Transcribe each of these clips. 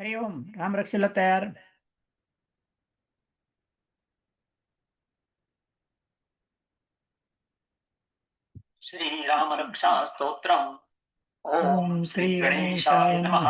हरि ओम रामरक्षेला तयार श्रीरामरक्षास्तोत्रम् ॐ श्रीगणेशाय नमः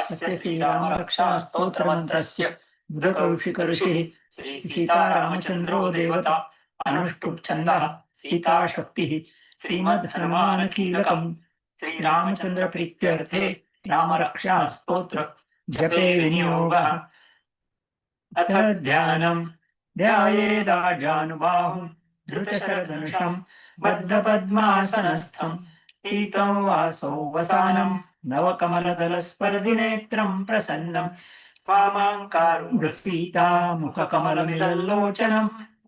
अस्य श्रीरामरक्षास्तोत्रमन्त्रस्य बुधकौशिकऋषिः श्रीसीतारामचन्द्रो देवता अनुष्टुप्छन्दः सीताशक्तिः श्रीमद्हनुमानकीलकम् श्रीरामचन्द्रप्रीत्यर्थे रामरक्षास्तोत्र जपे विनियोगः। अथ ध्यानम्। ध्यायेदाजानुबाहुम् धृतशरधनुषम् बद्धपद्मासनस्थम्। पीतं वासौ वसानम् नवकमलदलस्पर्धिनेत्रम् प्रसन्नम्। वामाङ्कारुसीता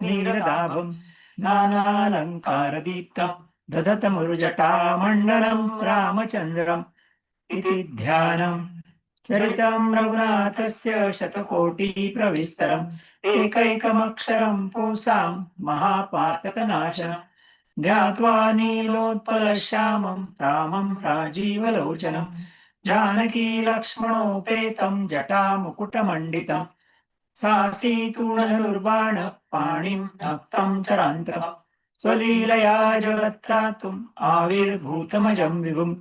नीलदाभम्। नानालङ्कारदीप्तम्। दधतमुरुजटामण्डलम्। रामचन्द्रम्। इति ध्यानम्। चरितम् रघुनाथस्य शतकोटिप्रविस्तरम् एकैकमक्षरम् पुंसाम् महापातकनाशनम् ध्यात्वा नीलोत्पलश्यामम् रामम् राजीवलोचनम् जानकी लक्ष्मणोपेतम् जटामुकुटमण्डितम् सासीतूणधनुर्बाण पाणिम् नक्तम् चरान्तकम् स्वलीलया जगत्त्रातुम् आविर्भूतमजम् विभुम्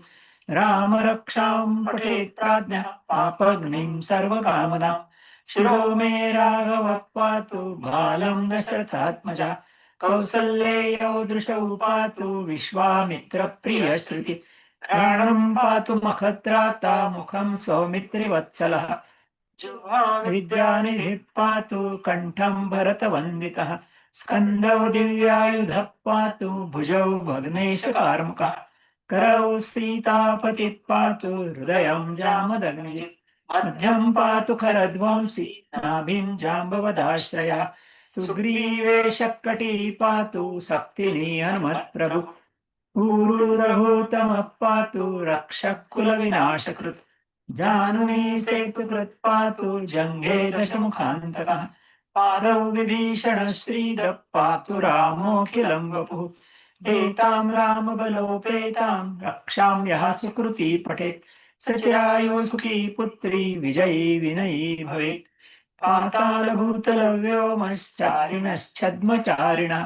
रामरक्षां पठेत् प्राज्ञः पापग्निम् सर्वकामनाम् शिरो मे राघवः पातु बालम् दशरथात्मजा। कौसल्येयौ दृशौ पातु विश्वामित्रप्रियश्रुति। प्राणम् पातु मखत्राता मुखम् सौमित्रिवत्सलः। विद्यानिधिः पातु कण्ठम् भरतवन्दितः। स्कन्दौ दिव्यायुधः पातु भुजौ भग्नेशकार्मुकः। करौ सीतापतिः पातु हृदयं जामदग्निः मध्यं पातु खरध्वंसि नाभिं जाम्बवदाश्रया सुग्रीवेशकटी पातु सप्तिनी हनुमत्प्रभु पूरुरभूतमः पातु रक्षकुलविनाशकृत् जानुनी सेतुकृत् पातु जङ्घे दशमुखान्तकः पादौ विभीषण श्रीदः पातु रामोऽखिलं वपुः। एताम् रामबलोपेताम् रक्षाम् यः सुकृती पठेत्। स सुखी पुत्री विजयी विनयी भवेत्। पातालभूतलव्योमश्चारिणश्छद्मचारिण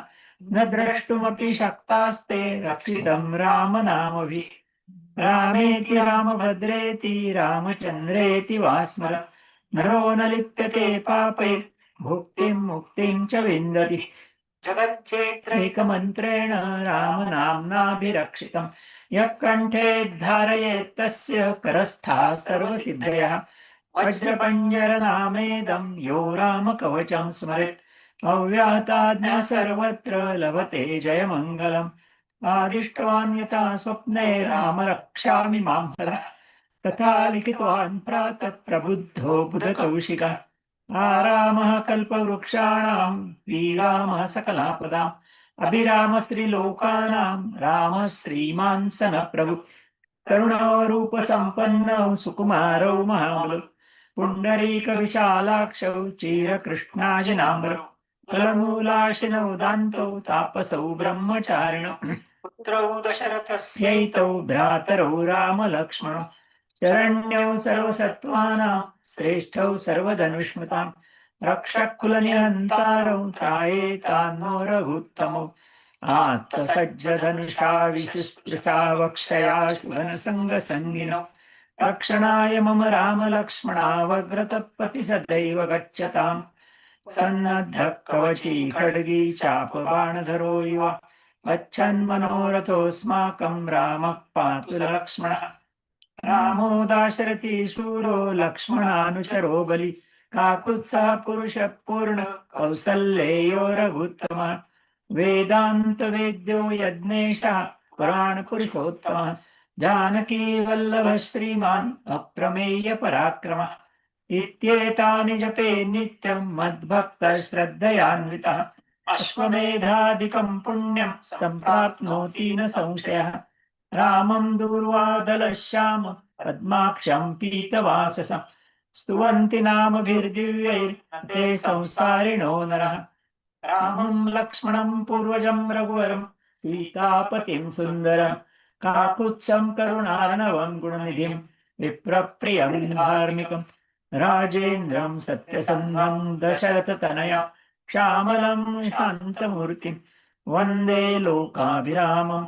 न द्रष्टुमपि शक्तास्ते रक्षितम् रामनामभिः। रामेति रामभद्रेति रामचन्द्रेति वा स्मर नरो न लिप्यते पापै भुक्तिम् मुक्तिम् च विन्दति। जगच्छेत्रैकमन्त्रेण रामनाम्नाभिरक्षितम्। यः कण्ठे धारयेत् तस्य करस्था सर्वसिद्धयः। वज्रपञ्जरनामेदम् यो रामकवचम् स्मरेत्। अव्याताज्ञा सर्वत्र लभते जयमङ्गलम्। आदिष्टवान् यथा स्वप्ने राम रक्षामि मां तथा लिखितवान् प्रातः प्रबुद्धो बुधकौशिकः। आरामः कल्पवृक्षाणाम् श्रीरामः सकलापदाम् अभिरामस्त्रिलोकानाम् रामः श्रीमान् स न प्रभु तरुणरूपसम्पन्नौ सुकुमारौ महाबलौ पुण्डरीकविशालाक्षौ चीरकृष्णाजनाम्बरौ फलमूलाशिनौ दान्तौ तापसौ ब्रह्मचारिणौ पुत्रौ दशरथस्यैतौ भ्रातरौ रामलक्ष्मणौ शरण्यौ सर्वसत्त्वानां श्रेष्ठौ सर्वधनुष्मताम्। रक्षकुलनिहन्तारौ त्रायेतान्नो रघुत्तमौ। आत्तसज्जधनुषा विशुस्पृशा वक्षया शुभनसङ्गसङ्गिनौ रक्षणाय मम रामलक्ष्मणावग्रतपति सदैव गच्छताम्। सन्नद्धः कवची खड्गी चापबाणधरो इव गच्छन्मनोरथोऽस्माकम् रामः पातु लक्ष्मणः। रामो दाशरथी शूरो लक्ष्मणानुचरो बलि। काकुत्सा पुरुष पूर्ण कौसल्येयो रघुत्तमः। वेदान्तवेद्यो पुराण पुराणपुरुषोत्तमः जानकी वल्लभ श्रीमान् अप्रमेय पराक्रमः। इत्येतानि जपे नित्यं मद्भक्तश्रद्धयान्वितः श्रद्धयान्वितः। पुण्यं पुण्यम् सम्प्राप्नोति न संशयः। रामं दूर्वादलश्याम पद्माक्षं पीतवाससं। स्तुवन्ति नामभिर्दिव्यैर्ते संसारिणो नरः। रामं लक्ष्मणं पूर्वजं रघुवरं सीतापतिं सुन्दरं। काकुत्सं करुणार्णवं गुणनिधिं विप्रप्रियं धार्मिकं। राजेन्द्रं सत्यसन्धं दशरथतनया श्यामलं शान्तमूर्तिं। वन्दे लोकाभिरामं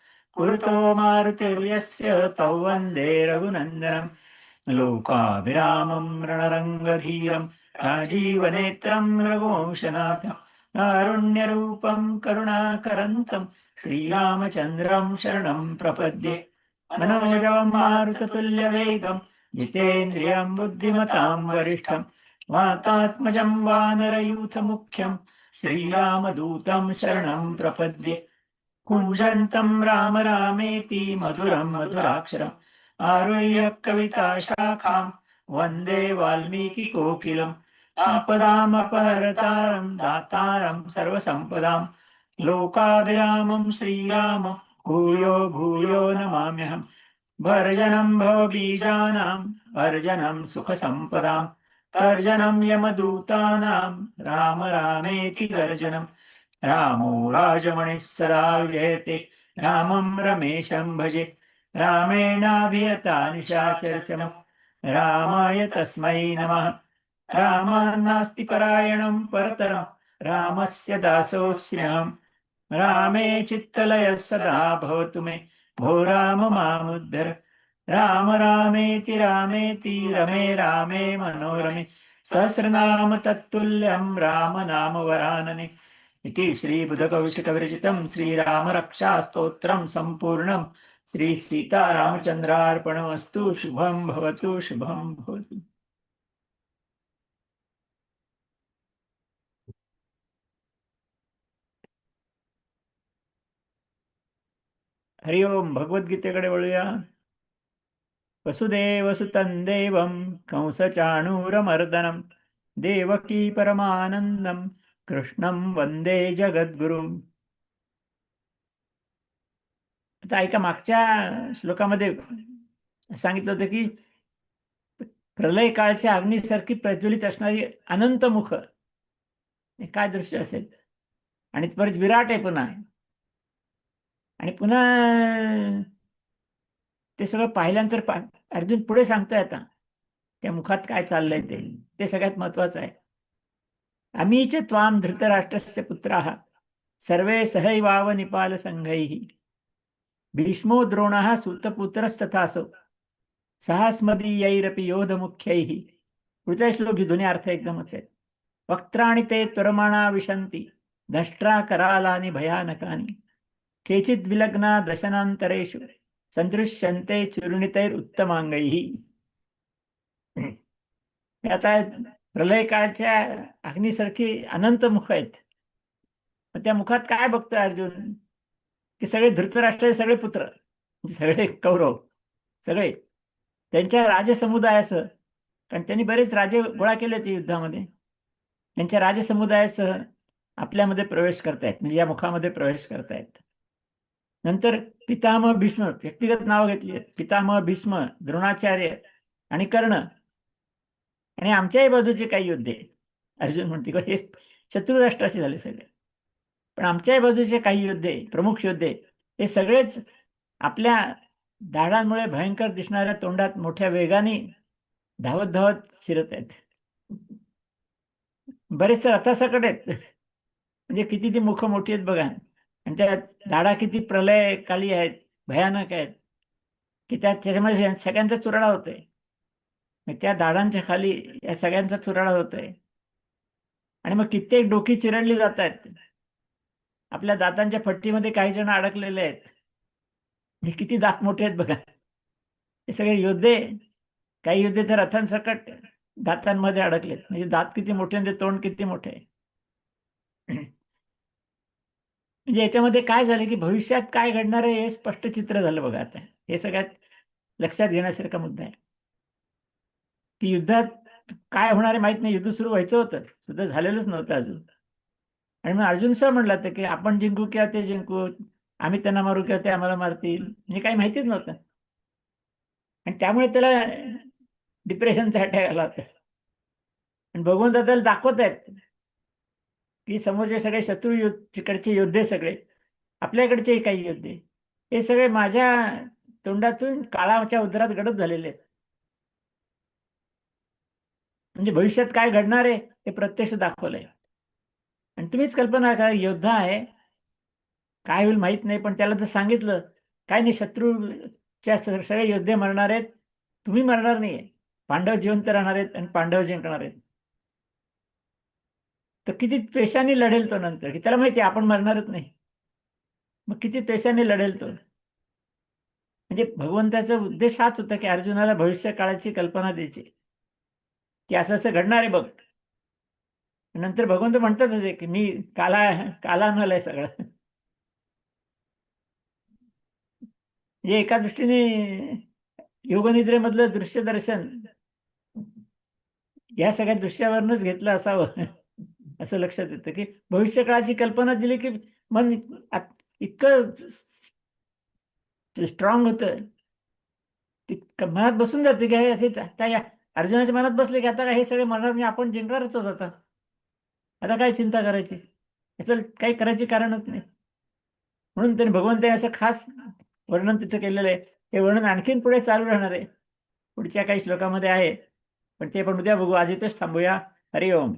पुरतो मारुतिर्यस्य तौ वन्दे रघुनन्दनम्। लोकाभिरामम् रणरङ्गधीरम् राजीवनेत्रम् रघुवंशनाथम् कारुण्यरूपम् करुणाकरन्तं श्रीरामचन्द्रं शरणं प्रपद्ये। मनोजवं मारुततुल्यवेगं जितेन्द्रियम् बुद्धिमतां वरिष्ठं वातात्मजं वानरयूथमुख्यम् श्रीरामदूतम् शरणं प्रपद्ये। कुञ्जन्तम् राम रामेति मधुरं मधुराक्षरम्। आरुह्य कविताशाखां वन्दे वाल्मीकिकोकिलम् आपदामपहरतारं दातारम् सर्वसम्पदाम्। लोकाभिरामम् श्रीरामम् भूयो भूयो नमाम्यहम्। भर्जनं भवबीजानाम् अर्जनं सुखसम्पदाम्। तर्जनम् यमदूतानाम् राम रामेति गर्जनम्। रामो राजमणिः सदा विजयते रामं रमेशं भजे। रामेणाभियता निशाचरचमम् रामाय तस्मै नमः। रामान्नास्ति परायणं परतरं रामस्य दासोऽस्म्यहम् रामे चित्तलयः सदा भवतु मे भो राम मामुद्धर राम रामेति रामेति रमे रामे मनोरमे। सहस्रनाम तत्तुल्यं राम नाम वरानने। इति श्रीबुधकौशिकविरचितं श्रीरामरक्षास्तोत्रं सम्पूर्णं श्री सीतारामचन्द्रार्पणमस्तु शुभं भवतु शुभं भवतु हरि ओम भगवद्गीतेकडे वळूया वसुदेवसुतं देवं कंसचाणूरमर्दनं देवकी परमानन्दं कृष्णम वंदे जगद्गुरुम्. आता ऐका मागच्या श्लोकामध्ये सांगितलं होतं की प्रलय काळच्या अग्नीसारखी प्रज्वलित असणारी अनंत मुख. हे काय दृश्य असेल? आणि परत विराट आहे पुन्हा. आणि पुन्हा ते सगळं पाहिल्यानंतर पा अर्जुन पुढे सांगतोय आता त्या मुखात काय चाललंय ते. ते सगळ्यात महत्वाचं आहे. अमी च त्वां धृतराष्ट्रस्य पुत्राः सर्वे सहैवाव भीष्मो द्रोणः सुतपुत्रस्तथासौ सहस्मदीयैरपि योधमुख्यैः। पुढचा श्लोक ही दोन्ही अर्थ एकदमच आहेत वक्त्राणि ते त्वरमाणा विशन्ति दष्ट्रा करालानि भयानकानि। केचित् विलग्ना दशनान्तरेषु सन्दृश्यन्ते चूर्णितैरुत्तमांगैः हे आता प्रलय काळच्या अग्नीसारखी अनंत मुख आहेत. मग त्या मुखात काय बघतोय अर्जुन? की सगळे धृतराष्ट्र सगळे पुत्र म्हणजे सगळे कौरव सगळे त्यांच्या राजसमुदायासह कारण त्यांनी बरेच राजे गोळा केले ते युद्धामध्ये. त्यांच्या राजसमुदायासह आपल्यामध्ये प्रवेश करतायत म्हणजे या मुखामध्ये प्रवेश करतायत. नंतर पितामह भीष्म व्यक्तिगत नाव घेतली आहेत. पितामह भीष्म द्रोणाचार्य आणि कर्ण आणि आमच्याही बाजूचे काही योद्धे अर्जुन म्हणते हे शत्रू राष्ट्राचे झाले सगळे. पण आमच्याही बाजूचे काही योद्धे प्रमुख योद्धे हे सगळेच आपल्या दाडांमुळे भयंकर दिसणाऱ्या तोंडात मोठ्या वेगाने धावत धावत शिरत आहेत. बरेचसे रथासकट आहेत. म्हणजे किती ती मुख मोठी आहेत बघा. आणि त्या दाडा किती प्रलयकाली आहेत भयानक आहेत. की त्या त्याच्यामध्ये सगळ्यांचा चुराडा होतोय. त्या दाडांच्या खाली या सगळ्यांचा चुराडा होतोय. आणि मग कित्येक डोकी चिरडली जात आहेत आपल्या दातांच्या फट्टीमध्ये काही जण अडकलेले आहेत. हे किती दात मोठे आहेत बघा. हे सगळे योद्धे काही योद्धे तर रथांसकट दातांमध्ये अडकलेत. म्हणजे दात किती मोठे आणि ते तोंड किती मोठे. म्हणजे याच्यामध्ये काय झालं की भविष्यात काय घडणार आहे हे स्पष्ट चित्र झालं बघा आता. हे सगळ्यात लक्षात घेण्यासारखा मुद्दा आहे. की युद्धात काय होणार आहे माहीत नाही. युद्ध सुरू व्हायचं होतं. सुद्धा झालेलंच नव्हतं अजून. आणि मग अर्जुन सर म्हटला तर की आपण जिंकू किंवा ते जिंकू आम्ही त्यांना मारू किंवा ते आम्हाला मारतील म्हणजे काही माहितीच नव्हतं. आणि त्यामुळे त्याला डिप्रेशनचा अटॅक आला होता. आणि भगवंत त्याला दाखवत आहेत की समोरचे सगळे शत्रू युद्ध तिकडचे योद्धे सगळे आपल्याकडचे काही योद्धे हे सगळे माझ्या तोंडातून काळाच्या उदरात गडप झालेले आहेत. म्हणजे भविष्यात काय घडणार आहे हे प्रत्यक्ष दाखवलंय. आणि तुम्हीच कल्पना करा योद्धा आहे. काय होईल माहीत नाही पण त्याला जर सांगितलं काय नाही शत्रूच्या सगळे योद्धे मरणार आहेत. तुम्ही मरणार नाहीये. पांडव जिवंत राहणार आहेत आणि पांडव जिंकणार आहेत. तर किती त्वेषाने लढेल तो नंतर? की त्याला माहिती आहे आपण मरणारच नाही. मग किती त्वेषाने लढेल तो? म्हणजे भगवंताचा उद्देश हाच होता की अर्जुनाला भविष्य काळाची कल्पना द्यायची. की असं असं घडणार आहे बघ. नंतर भगवंत म्हणतातच आहे की मी काला काला आहे सगळं. म्हणजे एका दृष्टीने योगनिद्रेमधलं दृश्य दर्शन या सगळ्या दृश्यावरूनच घेतलं असावं असं लक्षात येतं की भविष्य काळाची कल्पना दिली की मन इतकं स्ट्रॉंग होतं. ती मनात बसून जाते की हे- आता या अर्जुनाच्या मनात बसले की आता काय हे सगळे मरणार नाही आपण जिंकणारच होत आता. आता काय चिंता करायची? याचं काही करायची कारणच नाही. म्हणून त्यांनी भगवंत असं खास वर्णन तिथं केलेलं आहे. हे वर्णन आणखीन पुढे चालू राहणार आहे. पुढच्या काही श्लोकामध्ये आहे. पण ते पण उद्या बघू. आज इथेच थांबूया. हरिओम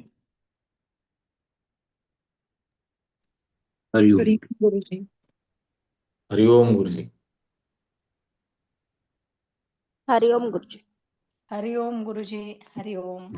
हरिओम हरी गुरुजी. हरिओम गुरुजी. हरिओम गुरुजी. हरिओम गुरुजी हरिओम.